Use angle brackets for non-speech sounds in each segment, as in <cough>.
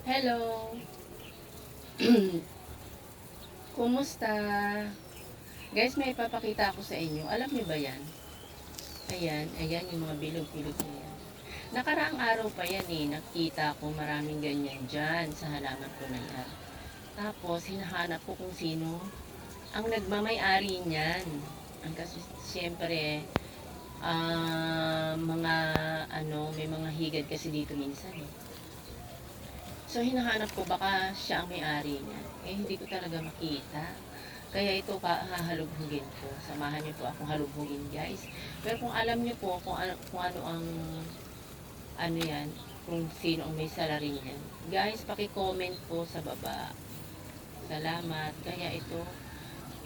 Hello! <clears throat> Kumusta? Guys, may ipapakita ako sa inyo. Alam niyo ba yan? Ayan, ayan yung mga bilog-bilog na yan. Nakaraang araw pa yan eh, nakita ko maraming ganyan dyan sa halaman ko na yan. Tapos, hinahanap ko kung sino ang nagmamay-ari niyan. Ang kasi, siyempre, ah, mga, ano, may mga higad kasi dito minsan eh. So, hinahanap ko baka siya ang may-ari niya. Eh, hindi ko talaga makita. Kaya ito pa hahalubhugin ko. Samahan niyo po akong halubhugin, guys. Pero kung alam niyo po kung ano, kung ano ang ano yan, kung sino ang may salary niyan. Guys, paki-comment po sa baba. Salamat. Kaya ito,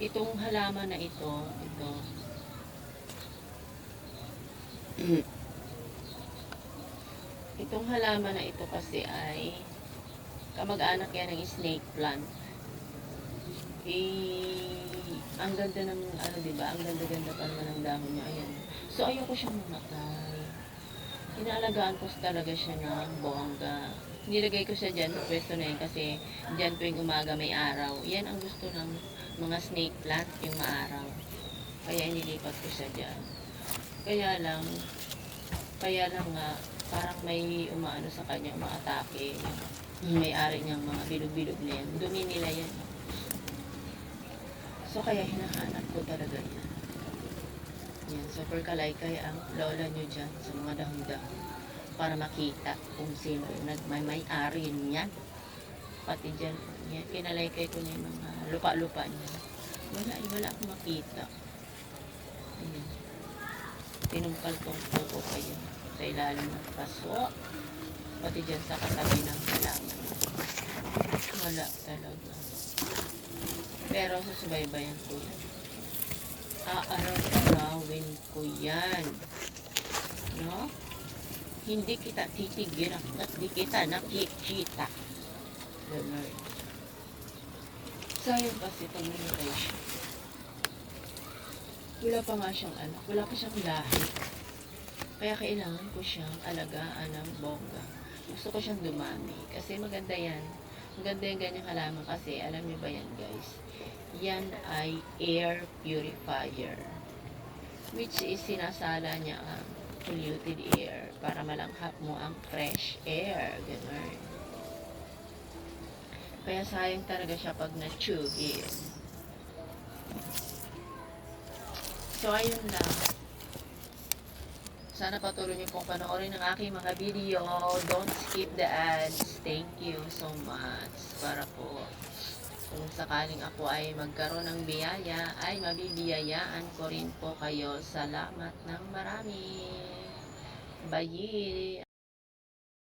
itong halaman na ito, ito, <clears throat> itong halaman na ito kasi ay kamag-anak yan ng snake plant. Eh, ang ganda ng, ano diba, ang ganda-ganda pa naman ng dahon niya. Ayan. So, ayoko siyang mamatay. Inalagaan ko talaga siya ng bongga. Nilagay ko siya dyan sa pwesto na yan kasi dyan tuwing umaga may araw. Yan ang gusto ng mga snake plant, yung maaraw. Kaya inilipat ko siya dyan. Kaya lang, kaya lang nga, parang may umaano sa kanya, umaatake. Yung may-ari niyang mga bilog-bilog na yan. Dumi nila yan. So, kaya hinahanap ko talaga yan. Yan, super kalaykay ang lola nyo dyan sa mga dahon-dahon para makita kung sino yung nagmay-ari niyan. Pati dyan, yan, kinalaykay ko na mga lupa-lupa niya. Wala, eh, wala akong makita. Ayan. Tinumpal kong po kayo sa ilalim ng paso. Pati dyan sa katabi ng halaman. Wala talaga. Pero susubaybayan ko yan. Aaraw-arawin ko yan. No? Hindi kita titigil at di kita nakikita. Ganun. Sayang kasi pag namatay siya. Wala pa nga siyang anak. Wala pa siyang lahi. Kaya kailangan ko siyang alagaan ng bongga. Gusto ko siyang dumami. Kasi maganda yan. Maganda yung ganyang halaman kasi alam niyo ba yan guys? Yan ay air purifier. Which is sinasala niya ang polluted air para malanghap mo ang fresh air. Ganun. Kaya sayang talaga siya pag na-tube So, ayun lang. Sana patuloy niyo pong panoorin ang aking mga video. Don't skip the ads. Thank you so much. Para po kung sakaling ako ay magkaroon ng biyaya, ay mabibiyayaan ko rin po kayo. Salamat ng marami. Bye.